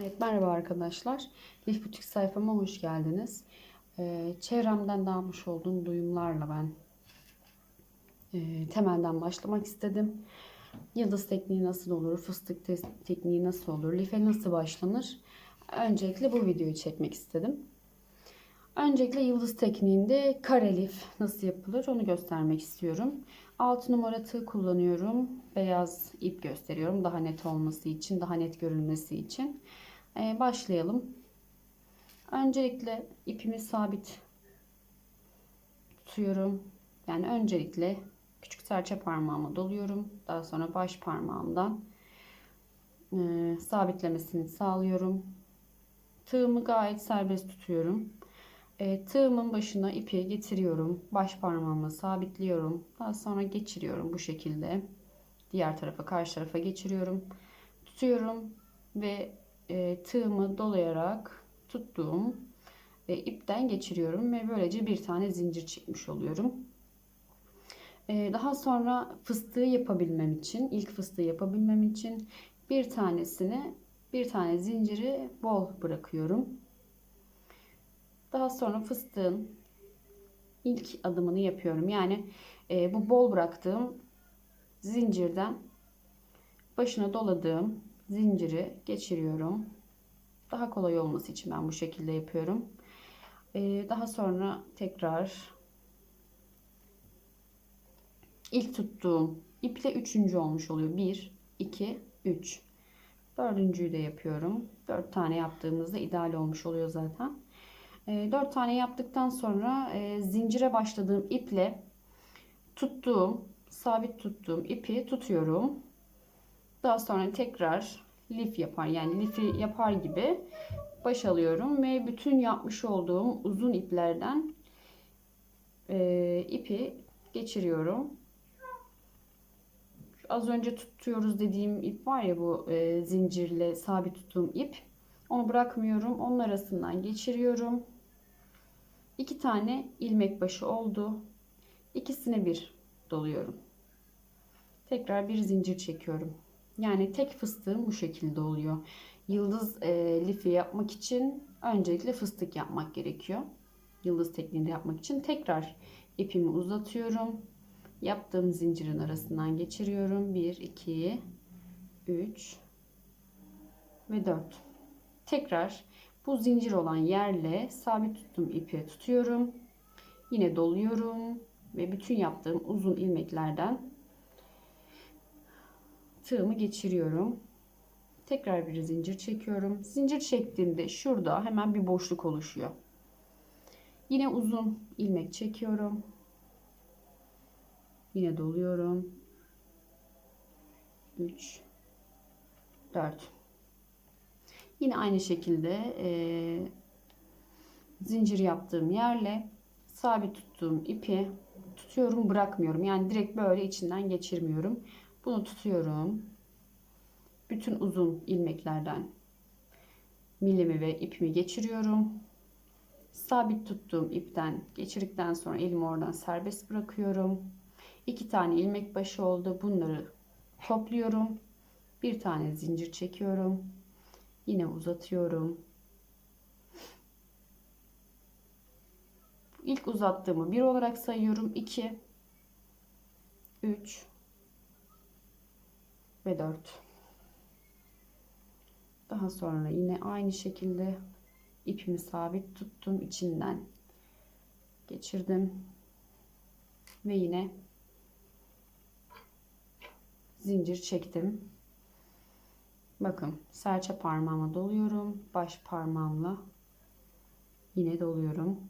Evet, merhaba arkadaşlar. Lif Butik sayfama hoş geldiniz. Ee, çevremden de almış olduğum duyumlarla ben e, temelden başlamak istedim. Yıldız tekniği nasıl olur, fıstık te- tekniği nasıl olur, life nasıl başlanır? Öncelikle bu videoyu çekmek istedim. Öncelikle yıldız tekniğinde kare lif nasıl yapılır onu göstermek istiyorum. 6 numara tığ kullanıyorum. Beyaz ip gösteriyorum daha net olması için, daha net görülmesi için. Ee, başlayalım. Öncelikle ipimi sabit tutuyorum. Yani öncelikle küçük serçe parmağıma doluyorum. Daha sonra baş parmağımdan e, sabitlemesini sağlıyorum. Tığımı gayet serbest tutuyorum. E, tığımın başına ipi getiriyorum. Baş parmağımı sabitliyorum. Daha sonra geçiriyorum bu şekilde. Diğer tarafa, karşı tarafa geçiriyorum. Tutuyorum ve e, tığımı dolayarak tuttuğum e, ipten geçiriyorum ve böylece bir tane zincir çekmiş oluyorum. E, daha sonra fıstığı yapabilmem için, ilk fıstığı yapabilmem için bir tanesini, bir tane zinciri bol bırakıyorum. Daha sonra fıstığın ilk adımını yapıyorum. Yani e, bu bol bıraktığım zincirden başına doladığım zinciri geçiriyorum. Daha kolay olması için ben bu şekilde yapıyorum. E, daha sonra tekrar ilk tuttuğum iple üçüncü olmuş oluyor. 1, 2, 3. Dördüncüyü de yapıyorum. Dört tane yaptığımızda ideal olmuş oluyor zaten. 4 tane yaptıktan sonra e, zincire başladığım iple tuttuğum, sabit tuttuğum ipi tutuyorum. Daha sonra tekrar lif yapar yani lifi yapar gibi baş alıyorum ve bütün yapmış olduğum uzun iplerden e, ipi geçiriyorum. Şu az önce tutuyoruz dediğim ip var ya bu e, zincirle sabit tuttuğum ip. Onu bırakmıyorum. Onun arasından geçiriyorum. İki tane ilmek başı oldu. İkisini bir doluyorum. Tekrar bir zincir çekiyorum. Yani tek fıstığım bu şekilde oluyor. Yıldız e, lifi yapmak için öncelikle fıstık yapmak gerekiyor. Yıldız tekniğinde yapmak için tekrar ipimi uzatıyorum. Yaptığım zincirin arasından geçiriyorum. 1, 2, 3 ve 4. Tekrar bu zincir olan yerle sabit tuttuğum ipi tutuyorum. Yine doluyorum ve bütün yaptığım uzun ilmeklerden tığımı geçiriyorum. Tekrar bir zincir çekiyorum. Zincir çektiğimde şurada hemen bir boşluk oluşuyor. Yine uzun ilmek çekiyorum. Yine doluyorum. 3 4 Yine aynı şekilde e, zincir yaptığım yerle sabit tuttuğum ipi tutuyorum bırakmıyorum. Yani direkt böyle içinden geçirmiyorum. Bunu tutuyorum. Bütün uzun ilmeklerden milimi ve ipimi geçiriyorum. Sabit tuttuğum ipten geçirdikten sonra elimi oradan serbest bırakıyorum. İki tane ilmek başı oldu. Bunları topluyorum. Bir tane zincir çekiyorum. Yine uzatıyorum. İlk uzattığımı 1 olarak sayıyorum. 2 3 ve 4. Daha sonra yine aynı şekilde ipimi sabit tuttum. içinden geçirdim. Ve yine zincir çektim. Bakın serçe parmağıma doluyorum. Baş parmağımla yine doluyorum.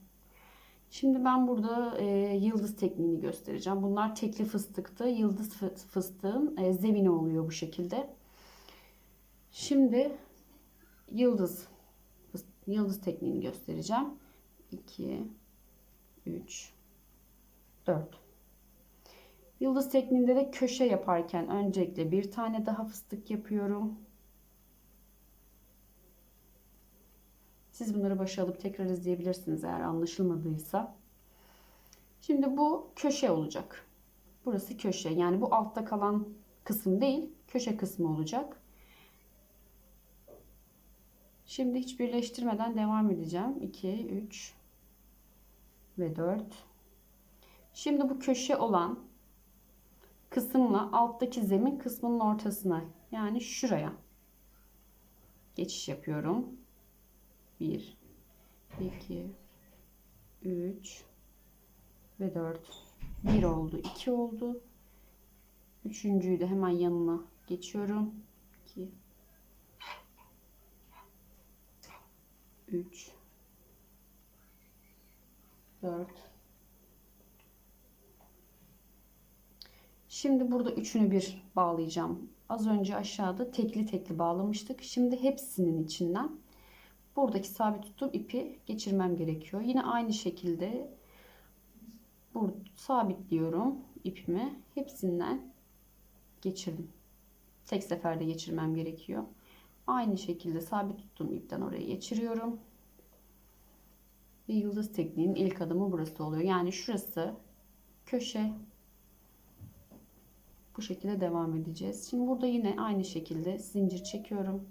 Şimdi ben burada e, yıldız tekniğini göstereceğim. Bunlar tekli fıstıkta. Yıldız fıstığın e, zemini oluyor bu şekilde. Şimdi yıldız yıldız tekniğini göstereceğim. 2 3 4 Yıldız tekniğinde de köşe yaparken öncelikle bir tane daha fıstık yapıyorum. Siz bunları başa alıp tekrar izleyebilirsiniz eğer anlaşılmadıysa. Şimdi bu köşe olacak. Burası köşe. Yani bu altta kalan kısım değil, köşe kısmı olacak. Şimdi hiç birleştirmeden devam edeceğim. 2, 3 ve 4. Şimdi bu köşe olan kısımla alttaki zemin kısmının ortasına yani şuraya geçiş yapıyorum. 1 2 3 ve 4 1 oldu 2 oldu üçüncüyü de hemen yanına geçiyorum 2 3 4 Şimdi burada üçünü bir bağlayacağım. Az önce aşağıda tekli tekli bağlamıştık. Şimdi hepsinin içinden buradaki sabit tuttuğum ipi geçirmem gerekiyor. Yine aynı şekilde burada sabitliyorum ipimi. Hepsinden geçirdim. Tek seferde geçirmem gerekiyor. Aynı şekilde sabit tuttuğum ipten oraya geçiriyorum. Ve yıldız tekniğinin ilk adımı burası oluyor. Yani şurası köşe bu şekilde devam edeceğiz. Şimdi burada yine aynı şekilde zincir çekiyorum.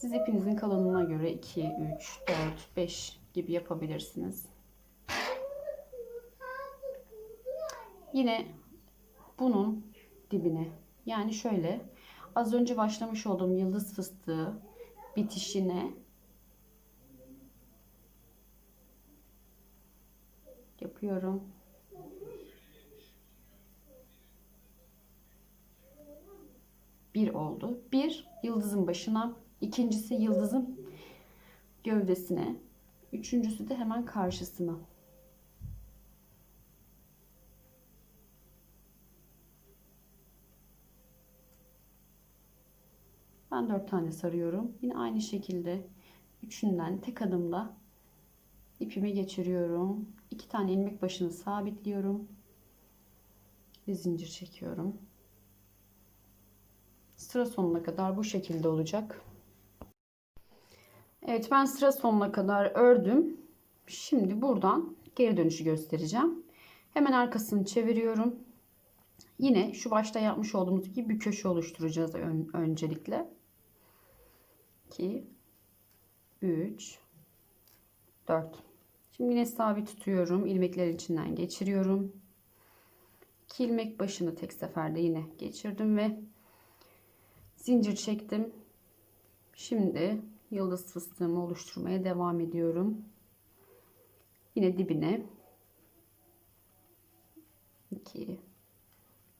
Siz ipinizin kalınlığına göre 2, 3, 4, 5 gibi yapabilirsiniz. Yine bunun dibine yani şöyle az önce başlamış olduğum yıldız fıstığı bitişine yapıyorum. Bir oldu. Bir yıldızın başına, ikincisi yıldızın gövdesine, üçüncüsü de hemen karşısına. Ben dört tane sarıyorum. Yine aynı şekilde üçünden tek adımda ipimi geçiriyorum. İki tane ilmek başını sabitliyorum. Ve zincir çekiyorum. Sıra sonuna kadar bu şekilde olacak. Evet ben sıra sonuna kadar ördüm. Şimdi buradan geri dönüşü göstereceğim. Hemen arkasını çeviriyorum. Yine şu başta yapmış olduğumuz gibi bir köşe oluşturacağız ön, öncelikle. 2 3 4 Şimdi yine sabit tutuyorum. ilmeklerin içinden geçiriyorum. 2 ilmek başını tek seferde yine geçirdim ve zincir çektim. Şimdi yıldız fıstığımı oluşturmaya devam ediyorum. Yine dibine 2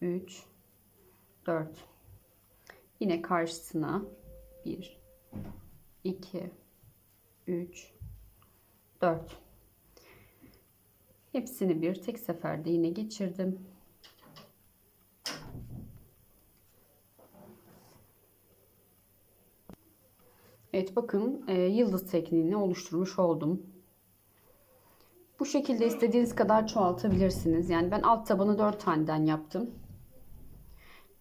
3 4 Yine karşısına 1 2 3 4 Hepsini bir tek seferde yine geçirdim. Evet bakın e, yıldız tekniğini oluşturmuş oldum. Bu şekilde istediğiniz kadar çoğaltabilirsiniz. Yani ben alt tabanı 4 taneden yaptım.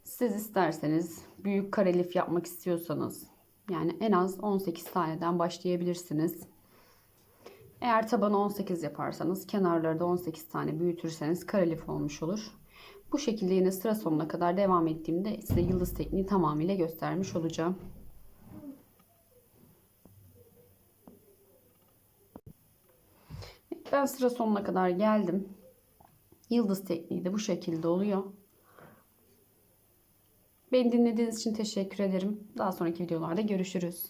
Siz isterseniz büyük karelif yapmak istiyorsanız yani en az 18 taneden başlayabilirsiniz. Eğer tabanı 18 yaparsanız kenarları da 18 tane büyütürseniz karelif olmuş olur. Bu şekilde yine sıra sonuna kadar devam ettiğimde size yıldız tekniği tamamıyla göstermiş olacağım. Ben sıra sonuna kadar geldim. Yıldız tekniği de bu şekilde oluyor. Beni dinlediğiniz için teşekkür ederim. Daha sonraki videolarda görüşürüz.